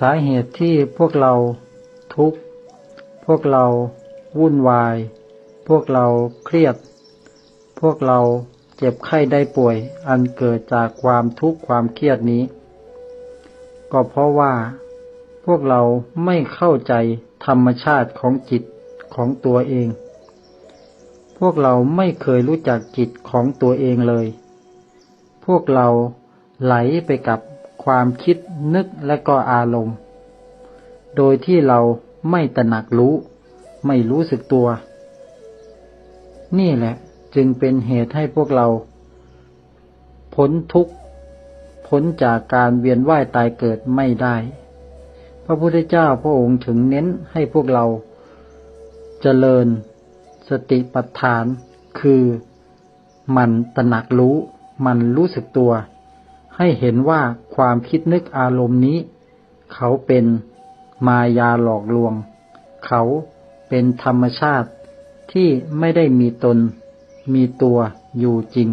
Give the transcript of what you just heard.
สาเหตุที่พวกเราทุกข์ พวกเราวุ่นวาย พวกเราเครียด พวกเราเจ็บไข้ได้ป่วย อันเกิดจากความทุกข์ความเครียดนี้ ก็เพราะว่า พวกเราไม่เข้าใจธรรมชาติของจิตของตัวเอง พวกเราไม่เคยรู้จักจิตของตัวเองเลย พวกเราไหลไปกับ ความคิดนึกและก็อารมณ์ โดยที่เราไม่ตระหนักรู้ ไม่รู้สึกตัว นี่แหละ จึงเป็นเหตุให้พวกเราพ้นทุกข์พ้นจากการเวียนว่ายตายเกิดไม่ได้ พระพุทธเจ้าพระองค์ถึงเน้นให้พวกเราเจริญสติปัฏฐาน คือมันตระหนักรู้ มันรู้สึกตัว ให้เห็นว่าความคิดนึกอารมณ์นี้ เขาเป็นมายาหลอกลวง เขาเป็นธรรมชาติที่ไม่ได้มีตน มีตัวอยู่จริง